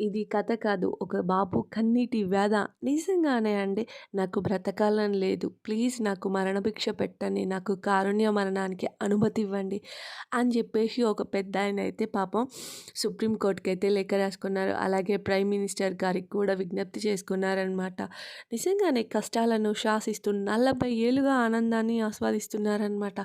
ఇది కథ కాదు. ఒక బాబు కన్నీటి వ్యధ. నిజంగానే అండి. నాకు బ్రతకాలని లేదు. ప్లీజ్ నాకు మరణభిక్ష పెట్టండి. నాకు కారుణ్య మరణానికి అనుమతి ఇవ్వండి. అని చెప్పేసి ఒక పెద్దాయనైతే పాపం సుప్రీం అయితే లేఖ రాసుకున్నారు. అలాగే ప్రైమ్ మినిస్టర్ గారికి కూడా విజ్ఞప్తి చేసుకున్నారనమాట. నిజంగానే కష్టాలను శాసిస్తూ 40 ఏళ్ళుగా ఆనందాన్ని ఆస్వాదిస్తున్నారనమాట.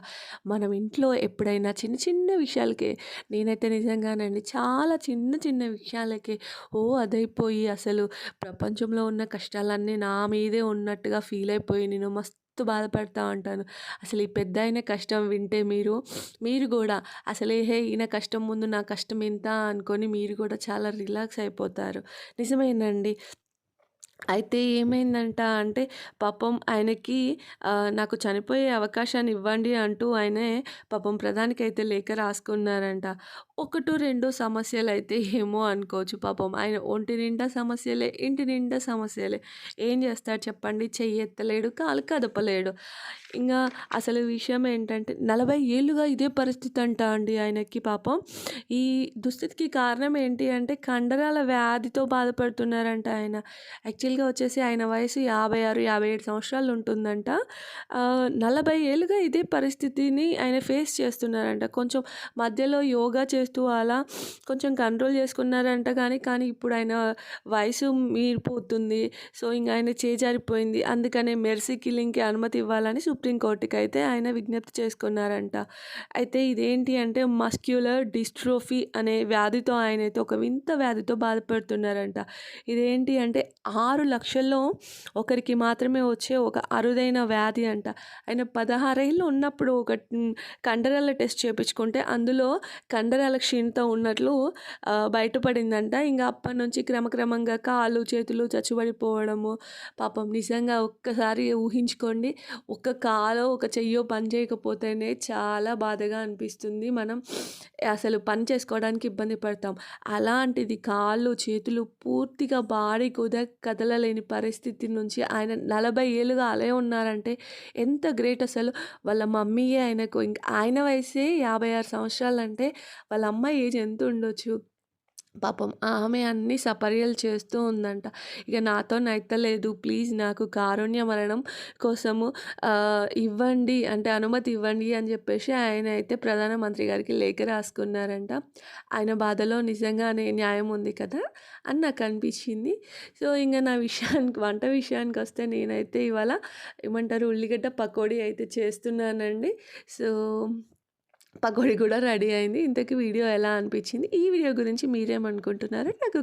మనం ఇంట్లో ఎప్పుడైనా చిన్న చిన్న విషయాలకే నేనైతే నిజంగానండి చాలా చిన్న చిన్న విషయాలకే ఓ అదైపోయి అసలు ప్రపంచంలో ఉన్న కష్టాలన్నీ నా మీదే ఉన్నట్టుగా ఫీల్ అయిపోయి నేను మస్తు బాధపడతా ఉంటాను. అసలు ఈ పెద్ద అయిన కష్టం వింటే మీరు, మీరు కూడా అసలు హే! ఈయన కష్టం ముందు నా కష్టం ఎంత అనుకొని మీరు కూడా చాలా రిలాక్స్ అయిపోతారు. నిజమేనండి. అయితే ఏమైందంట అంటే పాపం ఆయనకి నాకు చనిపోయే అవకాశాన్ని ఇవ్వండి అంటూ ఆయనే పాపం ప్రధానికి అయితే లేఖ రాసుకున్నారంట. ఒకటో రెండో అయితే ఏమో అనుకోవచ్చు పాపం. ఆయన ఒంటి నిండా సమస్యలే, ఇంటి నిండా సమస్యలే. ఏం చేస్తాడు చెప్పండి? చెయ్యి ఎత్తలేడు, కాలు కదపలేడు. ఇంకా అసలు విషయం ఏంటంటే నలభై ఏళ్ళుగా ఇదే పరిస్థితి అంట అండి ఆయనకి పాపం. ఈ దుస్థితికి కారణం ఏంటి అంటే కండరాల వ్యాధితో బాధపడుతున్నారంట ఆయన. యాక్చువల్‌గా వచ్చేసి ఆయన వయసు 56, 57 సంవత్సరాలు ఉంటుందంట. నలభై ఏళ్ళుగా ఇదే పరిస్థితిని ఆయన ఫేస్ చేస్తున్నారంట. కొంచెం మధ్యలో యోగా చేస్తూ అలా కొంచెం కంట్రోల్ చేసుకున్నారంట కానీ కానీ ఇప్పుడు ఆయన వయసు మీరిపోతుంది. సో, ఇంక ఆయన చేజారిపోయింది. అందుకనే మెర్సీ కిల్లింగ్‌కి అనుమతి ఇవ్వాలని సుప్రీం అయితే ఆయన విజ్ఞప్తి చేసుకున్నారంట. అయితే ఇదేంటి అంటే మస్క్యులర్ డిస్ట్రోఫీ అనే వ్యాధితో ఆయన అయితే ఒక వింత వ్యాధితో బాధపడుతున్నారంట. ఇదేంటి అంటే ఆ 6,00,000లో ఒకరికి మాత్రమే వచ్చే ఒక అరుదైన వ్యాధి అంట. ఆయన పదహారేళ్ళు ఉన్నప్పుడు ఒక కండరాల టెస్ట్ చేపించుకుంటే అందులో కండరాల క్షీణత ఉన్నట్లు బయటపడిందంట ఇంకా అప్పటి నుంచి క్రమక్రమంగా కాళ్ళు, చేతులు చచ్చుబడిపోవడము. పాపం నిజంగా ఒక్కసారి ఊహించుకోండి. ఒక్క కాలో, ఒక చెయ్యో పని చేయకపోతేనే చాలా బాధగా అనిపిస్తుంది. మనం అసలు పని చేసుకోవడానికి ఇబ్బంది పడతాం. అలాంటిది కాళ్ళు, చేతులు పూర్తిగా బాడీ కుద వదలలేని పరిస్థితి నుంచి ఆయన 40 ఏళ్ళుగా అలే ఉన్నారంటే ఎంత గ్రేట్ అసలు. వాళ్ళ మమ్మీయే ఆయనకు ఇంక ఆయన వయసే 56 సంవత్సరాలంటే వాళ్ళ అమ్మాయి ఏజ్ ఎంత ఉండొచ్చు? పాపం ఆమె అన్ని సపర్యలు చేస్తూ ఉందంట. ఇక నాతో నైతలేదు ప్లీజ్ నాకు కారుణ్య మరణం కోసము ఇవ్వండి అంటే అనుమతి ఇవ్వండి అని చెప్పేసి ఆయన అయితే ప్రధానమంత్రి గారికి లేఖ రాసుకున్నారంట. ఆయన బాధలో నిజంగానే న్యాయం ఉంది కదా! అని నాకు అనిపించింది. సో, ఇంకా నా విషయానికి వంట విషయానికి వస్తే నేనైతే ఇవాళ ఏమంటారు ఉల్లిగడ్డ పకోడీ అయితే చేస్తున్నానండి. సో, పకోడీ కూడా రెడీ అయింది. ఇంతకీ వీడియో ఎలా అనిపించింది? ఈ వీడియో గురించి మీరేమనుకుంటున్నారో నాకు